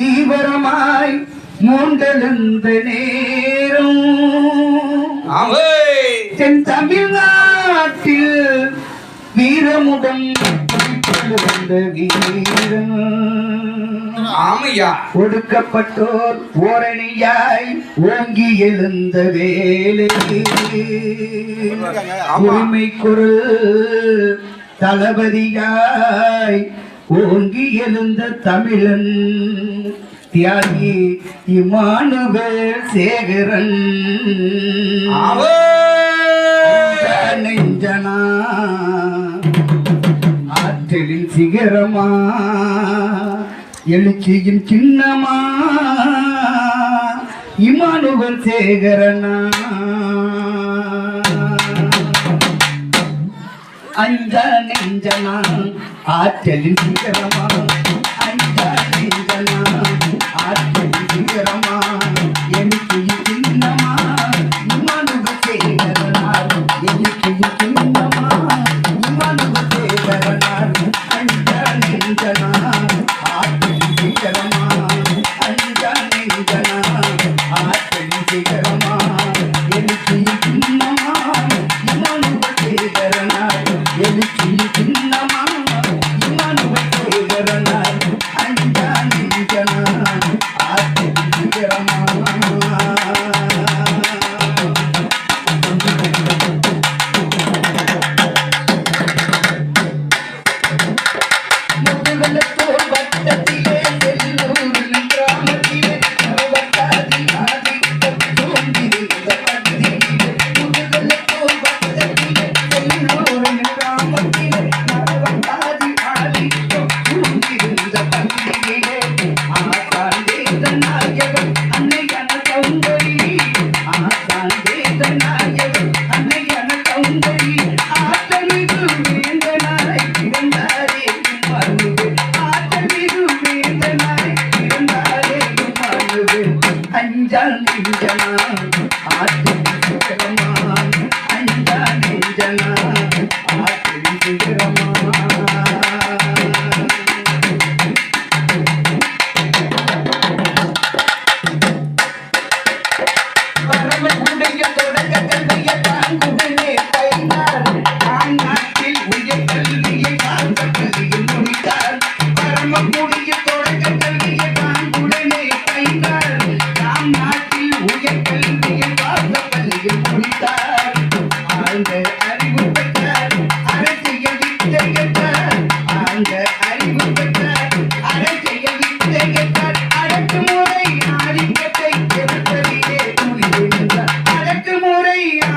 தீவிரமாய் மூண்டெழுந்த நேரம். தென் தமிழ்நாட்டில் வீரமுடன் வந்த வீரன். ஆமையா. ஒடுக்கப்பட்டோர் ஓரணியாய் ஓங்கி எழுந்த வேலை. உரிமை குரல் தளபதியாய் ஓங்கி எழுந்த தமிழன் தியாகி இமானுவேல் சேகரன். நெஞ்சனா ஆற்றலின் சிகரமா எழுச்சியின் சின்னமா இமானுவல் சேகரனா. அஞ்ச நெஞ்சனா ஆற்றலின் சிங்கரமா அஞ்ச நெஞ்சனா ஆற்றலின் சிங்கரமா belle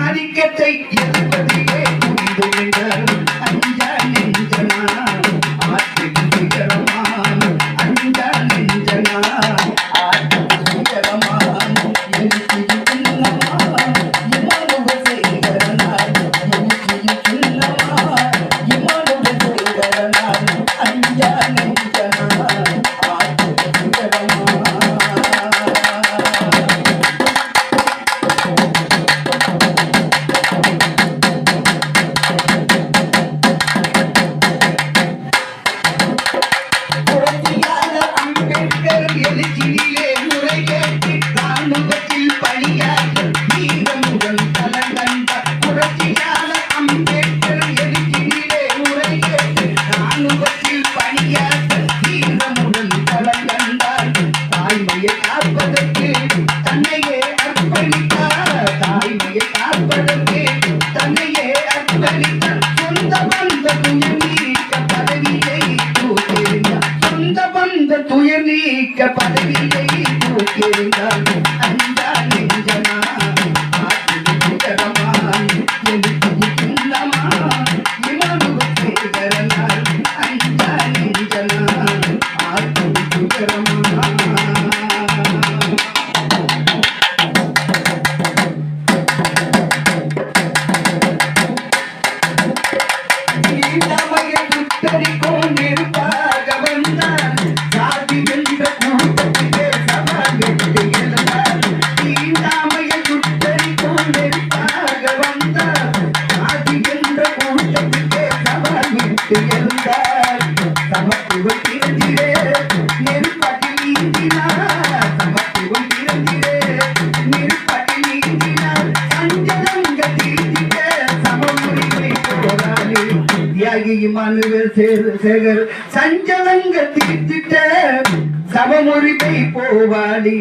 ஆதிக்கத்தை எதிர்ப்பதிலே முடிந்தது Thank you. சேகர் சஞ்சலங்க தீர்த்திட்ட சமமொழிபை போவாடி